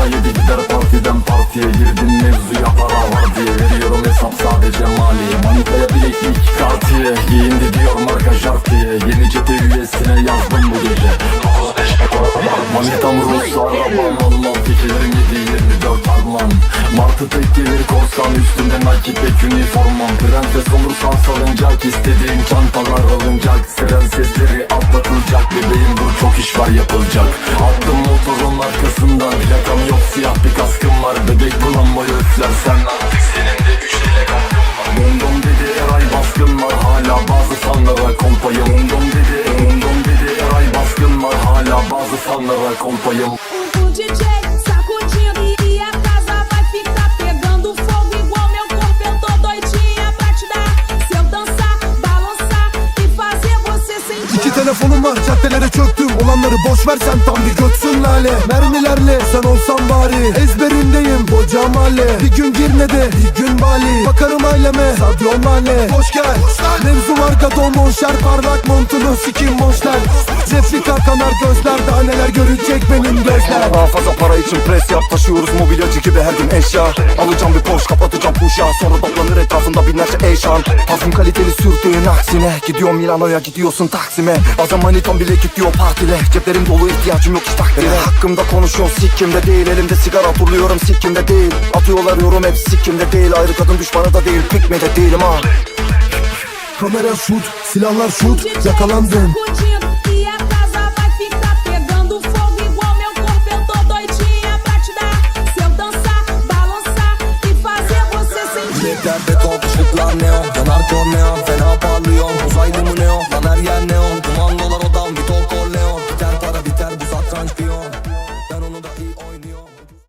para yedi gider partiden partiye Girdim. Mevzuya para var diye Veriyorum hesap sadece mali. Manitaya bilekli iki kartiye Giyindi diyor marka jartiye. Yeni cephe üyesine yazdım bu gece. 9-5 Manitam Rus arabam Olmam fikirlerim 7-24 armam Martı tek gelir korsan Üstümde Nike tek üniformam. Prenses olursan salıncak istediğin çantalar alınacak. Siren sesleri atlatılacak Bebeğim dur çok iş var yapılacak. Attım arkasından Plakam yok siyah bir kaskım var. Bebek bulanmayı üflersen Artık senin de üç dilek hakkın var. Dondom dedi Eray baskın var. Hala bazı fanlara kompayım. Dondom dedi Dondom dedi Eray baskın var. Hala bazı fanlara kompayım. DJ var caddelere çöktüm. Olanları boş versen tam bir götsün lale. Mermilerle sen olsan bari. Ezberindeyim koca mahalle Bir gün Girne'de bir gün Bali. Bakarım aileme Sadyo Mane Hoş gel. Mevzu marka don monşer Parlak montunu sikim monşler Refika kanar gözler Daha neler görecek benim gözler. Daha fazla para için pres yap Taşıyoruz mobilyacı gibi her gün eşya. Alacağım bir Porsche kapatacağım kuşa Sonra toplanır etrafında binlerce eşan Parfüm kaliteli sürdüğün aksine Gidiyorum Milano'ya gidiyorsun Taksim'e. Bazen manitam bile gidiyor partile Ceplerim dolu ihtiyacım yok hiç takdire. Hakkımda konuşuyorsun sikkimde değil Elimde sigara turluyorum sikkimde değil. Atıyorlar yorum hep sikkimde değil. Ayrı kadın düşmanı da değil Pikmede değilim ha Kamera şut Silahlar şut Yakalandın e a casa vai ficar pegando fogo